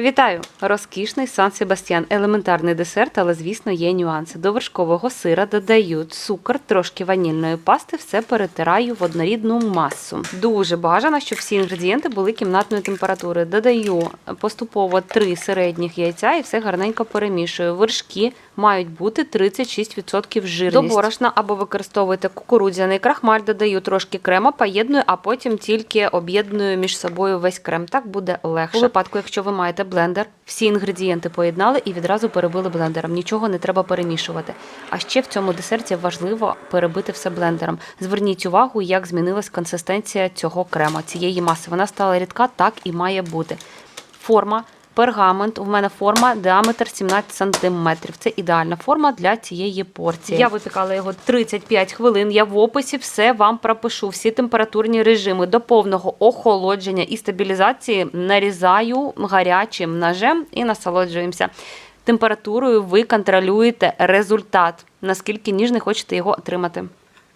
Вітаю! Розкішний Сан Себастьян. Елементарний десерт, але звісно є нюанси. До вершкового сира додаю цукор, трошки ванільної пасти, все перетираю в однорідну масу. Дуже бажано, щоб всі інгредієнти були кімнатної температури. Додаю поступово три середніх яйця і все гарненько перемішую. Вершки мають бути 36% жирність. До борошна або використовуйте кукурудзяний крахмаль, додаю трошки крема, поєдную, а потім тільки об'єдную між собою весь крем. Так буде легше. У випадку, якщо ви маєте блендер, всі інгредієнти поєднали і відразу перебили блендером. Нічого не треба перемішувати. А ще в цьому десерті важливо перебити все блендером. Зверніть увагу, як змінилась консистенція цього крема, цієї маси. Вона стала рідка, так і має бути. Форма. Пергамент, у мене форма, діаметр 17 см. Це ідеальна форма для цієї порції. Я випікала його 35 хвилин. Я в описі все вам пропишу. Всі температурні режими до повного охолодження і стабілізації нарізаю гарячим ножем і насолоджуємося. Температурою ви контролюєте результат, наскільки ніжний хочете його отримати.